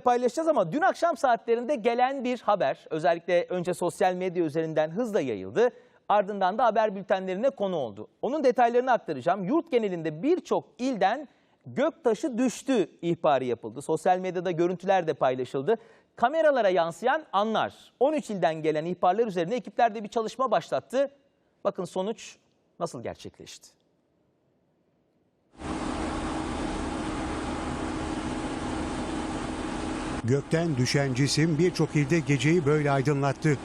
paylaşacağız ama dün akşam saatlerinde gelen bir haber özellikle önce sosyal medya üzerinden hızla yayıldı. Ardından da haber bültenlerine konu oldu. Onun detaylarını aktaracağım. Yurt genelinde birçok ilden göktaşı düştü ihbarı yapıldı. Sosyal medyada görüntüler de paylaşıldı. Kameralara yansıyan anlar. 13 ilden gelen ihbarlar üzerine ekipler de bir çalışma başlattı. Bakın sonuç nasıl gerçekleşti? Gökten düşen cisim birçok ilde geceyi böyle aydınlattı.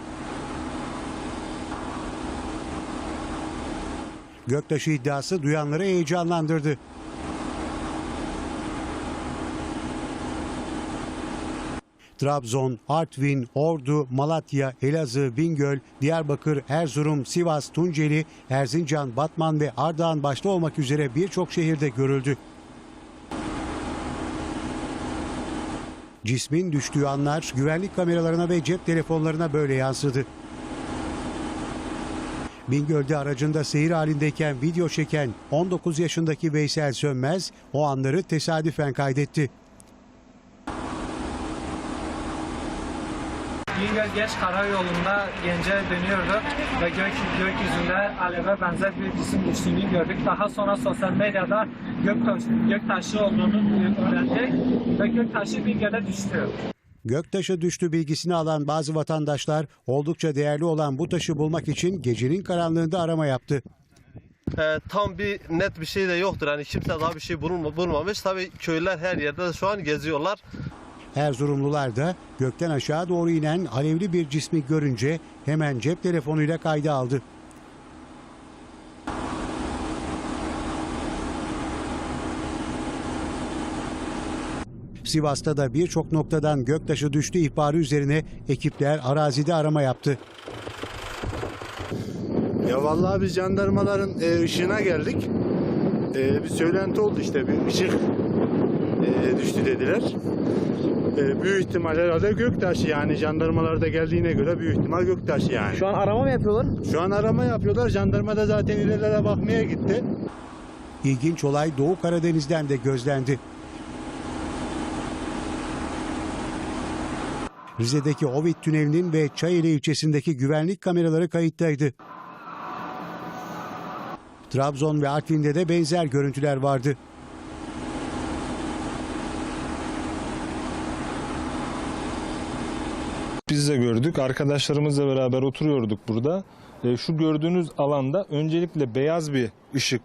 Göktaşı iddiası duyanları heyecanlandırdı. Trabzon, Artvin, Ordu, Malatya, Elazığ, Bingöl, Diyarbakır, Erzurum, Sivas, Tunceli, Erzincan, Batman ve Ardahan başta olmak üzere birçok şehirde görüldü. Cismin düştüğü anlar güvenlik kameralarına ve cep telefonlarına böyle yansıdı. Bingöl'de aracında seyir halindeyken video çeken 19 yaşındaki Veysel Sönmez o anları tesadüfen kaydetti. Bingöl Geç Karayolu'nda Gence dönüyorduk ve gök, gökyüzünde aleve benzer bir cisim düştüğünü gördük. Daha sonra sosyal medyada göktaş, göktaşı olduğunu öğrendik ve göktaşı Bingöl'e düştü. Göktaşı düştü bilgisini alan bazı vatandaşlar oldukça değerli olan bu taşı bulmak için gecenin karanlığında arama yaptı. Ee, tam bir net bir şey de yoktur. Hani kimse daha bir şey bulunma, bulmamış. Tabii köylüler her yerde şu an geziyorlar. Erzurumlular da gökten aşağı doğru inen alevli bir cismi görünce hemen cep telefonuyla kayda aldı. Sivas'ta da birçok noktadan göktaşı düştü ihbarı üzerine ekipler arazide arama yaptı. Ya vallahi biz jandarmaların e, ışığına geldik. E, bir söylenti oldu işte bir ışık düştü dediler. E, büyük ihtimal herhalde göktaşı yani jandarmalarda geldiğine göre büyük ihtimal göktaşı yani. Şu an arama mı yapıyorlar? Şu an arama yapıyorlar. Jandarma da zaten ilerlere bakmaya gitti. İlginç olay Doğu Karadeniz'den de gözlendi. Rize'deki Ovid Tüneli'nin ve Çayeli ilçesindeki güvenlik kameraları kayıttaydı. Trabzon ve Artvin'de de benzer görüntüler vardı. Biz de gördük. Arkadaşlarımızla beraber oturuyorduk burada. E, şu gördüğünüz alanda öncelikle beyaz bir ışık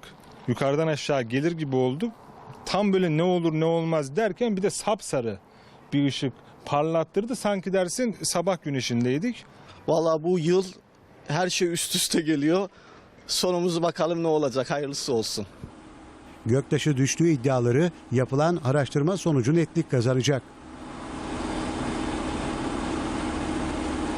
yukarıdan aşağı gelir gibi oldu. Tam böyle ne olur ne olmaz derken bir de sapsarı bir ışık parlattırdı. Sanki dersin sabah güneşindeydik. Vallahi bu yıl her şey üst üste geliyor. Sonumuzu bakalım ne olacak. Hayırlısı olsun. Göktaşı düştüğü iddiaları yapılan araştırma sonucu netlik kazanacak.